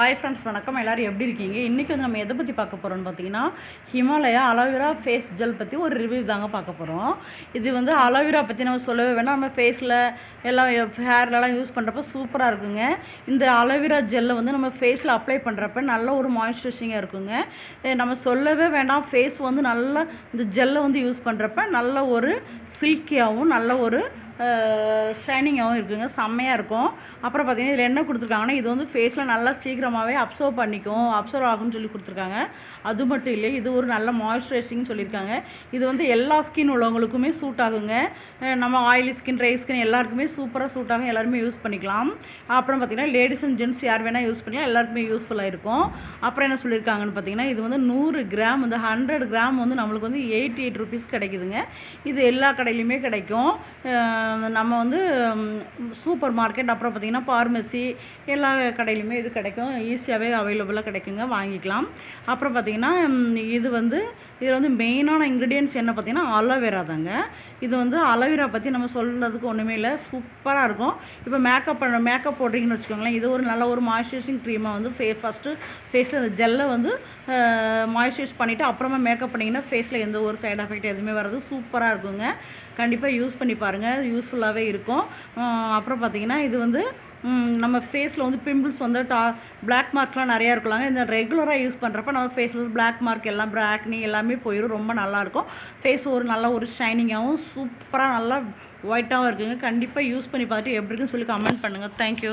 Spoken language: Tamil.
ஹாய் ஃப்ரெண்ட்ஸ் வணக்கம். எல்லோரும் எப்படி இருக்கீங்க? இன்றைக்கி வந்து நம்ம எதை பற்றி பார்க்க போகிறோம்னு பார்த்தீங்கன்னா ஹிமாலயா அலோவேரா ஃபேஸ் ஜெல் பற்றி ஒரு ரிவ்யூ தாங்க பார்க்க போகிறோம் இது வந்து அலோவேரா பற்றி நம்ம சொல்லவே வேணாம் நம்ம ஃபேஸில் எல்லாம் ஹேர்லலாம் யூஸ் பண்ணுறப்ப சூப்பராக இருக்குங்க. இந்த அலோவேரா ஜெல்லை வந்து நம்ம ஃபேஸில் அப்ளை பண்ணுறப்ப நல்ல ஒரு மாய்ஸ்சரைசிங்காக இருக்குங்க. நம்ம சொல்லவே வேண்டாம். ஃபேஸ் வந்து நல்லா இந்த ஜெல்லை வந்து யூஸ் பண்ணுறப்ப நல்ல ஒரு சில்கியாகவும் நல்ல ஒரு ஷைனிங்காகவும் இருக்குங்க. செம்மையாக இருக்கும். அப்புறம் பார்த்தீங்கன்னா இதில் என்ன கொடுத்துருக்காங்கன்னா இது வந்து ஃபேஸில் நல்லா சீக்கிரமாகவே அப்சர்வ் பண்ணிக்கும். அப்சர்வ் ஆகும்னு சொல்லி கொடுத்துருக்காங்க. அது மட்டும் இல்லை இது ஒரு நல்ல மாய்ஸ்சரைசிங் சொல்லியிருக்காங்க இது வந்து எல்லா ஸ்கின் உள்ளவங்களுக்குமே சூட் ஆகுங்க. நம்ம ஆயிலி ஸ்கின் ட்ரை ஸ்கின் எல்லாருக்குமே சூப்பராக சூட் ஆகும். எல்லாருமே யூஸ் பண்ணிக்கலாம். அப்புறம் பார்த்தீங்கன்னா லேடிஸ் அண்ட் ஜென்ஸ் யார் வேணால் யூஸ் பண்ணிக்கலாம். எல்லாருக்குமே யூஸ்ஃபுல்லாக இருக்கும். அப்புறம் என்ன சொல்லியிருக்காங்கன்னு பார்த்தீங்கன்னா இது வந்து நூறு கிராம் வந்து ஹண்ட்ரட் கிராம் வந்து நம்மளுக்கு வந்து எயிட்டி எயிட் ருபீஸ் கிடைக்குதுங்க. இது எல்லா கடையிலையுமே கிடைக்கும். நம்ம வந்து சூப்பர் மார்க்கெட் அப்புறம் பார்த்திங்கன்னா ஃபார்மசி எல்லா கடையிலையுமே இது கிடைக்கும். ஈஸியாகவே அவைலபிளாக கிடைக்குங்க. வாங்கிக்கலாம். அப்புறம் பார்த்திங்கன்னா இது வந்து இதில் வந்து மெயினான இன்க்ரீடியன்ஸ் என்ன பார்த்திங்கன்னா அலோவேரா தாங்க. இது வந்து அலோவேரா பற்றி நம்ம சொல்கிறதுக்கு ஒன்றுமே இல்லை. சூப்பராக இருக்கும். இப்போ மேக்கப் பண்ண மேக்கப் போடுறீங்கன்னு வச்சுக்கோங்களேன் இது ஒரு நல்ல ஒரு மாய்ஸ்சரைசிங் க்ரீமாக வந்து ஃபே ஃபஸ்ட்டு ஃபேஸில் அந்த ஜெல்லை வந்து மாய்ஸ்சரைஸ் பண்ணிவிட்டு அப்புறமா மேக்கப் பண்ணிங்கன்னா ஃபேஸில் எந்த ஒரு சைட் எஃபெக்ட் எதுவுமே வராது. சூப்பராக இருக்குங்க. கண்டிப்பாக யூஸ் பண்ணி பாருங்கள் யூஸ் யூஸ்ஃபுல்லாகவே இருக்கும். அப்புறம் பார்த்தீங்கன்னா இது வந்து நம்ம ஃபேஸில் வந்து பிம்பிள்ஸ் வந்து டா பிளாக் மார்க்லாம் நிறையா இருக்கலாங்க. இந்த ரெகுலராக யூஸ் பண்ணுறப்ப நம்ம ஃபேஸில் வந்து பிளாக் மார்க் எல்லாம் பிராக்னி எல்லாமே போயிடும் ரொம்ப நல்லாயிருக்கும். ஃபேஸ் ஒரு நல்ல ஒரு ஷைனிங்காகவும் சூப்பராக நல்லா ஒயிட்டாகவும் இருக்குங்க. கண்டிப்பாக யூஸ் பண்ணி பார்த்துட்டு எப்படி இருக்குன்னு சொல்லி கமெண்ட் பண்ணுங்கள் தேங்க்யூ